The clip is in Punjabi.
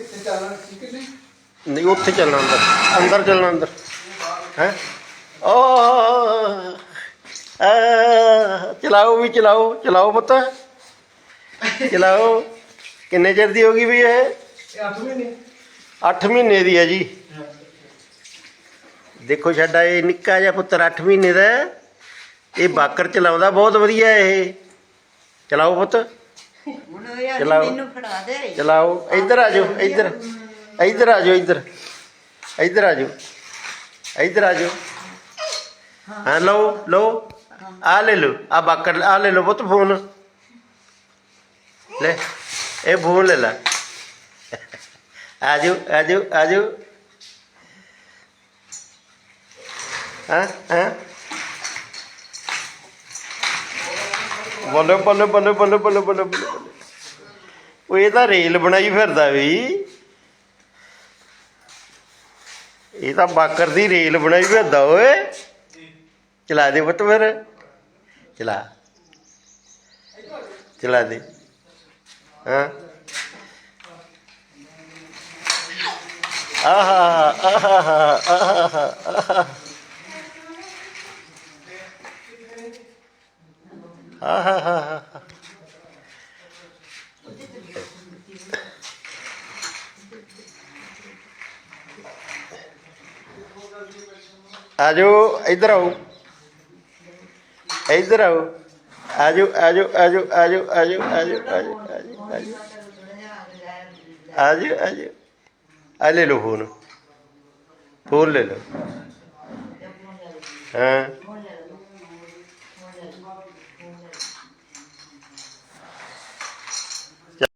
ਇੱਥੇ ਚੱਲਣਾ ਠੀਕ ਹੈ ਨਹੀਂ ਨਹੀਂ ਉੱਥੇ ਚੱਲਣਾ ਅੰਦਰ। ਅੰਦਰ ਚੱਲਣਾ ਅੰਦਰ। ਹੈ? ਆ ਚਲਾਓ ਵੀ ਚਲਾਓ ਚਲਾਓ ਪੁੱਤ। ਚਲਾਓ। ਕਿੰਨੇ ਚਿਰ ਦੀ ਹੋ ਗਈ ਵੀ ਇਹ? ਇਹ ਅੱਠ ਮਹੀਨੇ। 8 ਮਹੀਨੇ ਦੀ ਹੈ ਜੀ। ਦੇਖੋ ਸਾਡਾ ਇਹ ਨਿੱਕਾ ਜਿਹਾ ਪੁੱਤਰ 8 ਮਹੀਨੇ ਦਾ। ਇਹ ਬਾਕਰ ਚਲਾਉਂਦਾ ਬਹੁਤ ਵਧੀਆ ਇਹ। ਚਲਾਓ ਪੁੱਤ। ਹੁਣ ਇਹ ਆਂਹਦੀ ਚਲਾਓ। ਮੈਨੂੰ ਫੜਾ ਦੇ। ਚਲਾਓ। ਇੱਧਰ ਆ ਜਾਓ ਇੱਧਰ। ਇੱਧਰ ਆ ਜਾਓ ਇੱਧਰ। ਇੱਧਰ ਆ ਜਾਓ। ਇੱਧਰ ਆ ਜਾਓ। ਹਾਂ ਲਓ ਲਓ। ਆ ਲੈ ਲਓ ਆ ਬਾਕਰ ਆ ਲੈ ਲਓ ਪੁੱਤ ਫੋਨ। ਲੈ ਇਹ ਫੋਨ ਲੈ ਲੈ। ਆ ਜਾਓ ਆ ਜਾਓ ਆ ਜਾਓ। ਹਾਂ ਹਾਂ? ਬੋਲੋ ਬੋਲੋ ਬੋਲੋ ਬੋਲੋ ਬੋਲੋ ਬੋਲੋ ਬੋਲੋ। ਉਹ ਇਹ ਤਾਂ ਰੇਲ ਬਣਾਈ ਫਿਰਦਾ ਵੀ। ਇਹ ਤਾਂ ਬਾਕਰ ਦੀ ਰੇਲ ਬਣਾਈ ਫਿਰਦਾ ਓਏ। ਚਲਾ ਦੇ ਪੁੱਤ ਫਿਰ। ਚਲਾ। ਚਲਾ ਦੇ। ਹਾਂ। ਆਹਾ ਆਹਾ ਆਹਾ ਆਹਾ ਆਹਾ ਆਹਾ ਆ ਜਾਓ ਇੱਧਰ ਆਓ। ਇੱਧਰ ਆਓ। ਆਜੋ ਆਜੋ ਆਜੋ ਆਜੋ ਆਜੋ ਜਾਓ ਆ ਜਾਓ ਆਜੋ। ਆਜੋ ਆ ਆ ਜਾਓ ਆ ਜਾਓ ਆ ਆ ਲੈ ਲਓ ਫੋਨ। ਫੋਨ ਲੈ ਲਓ। ਹਾਂ।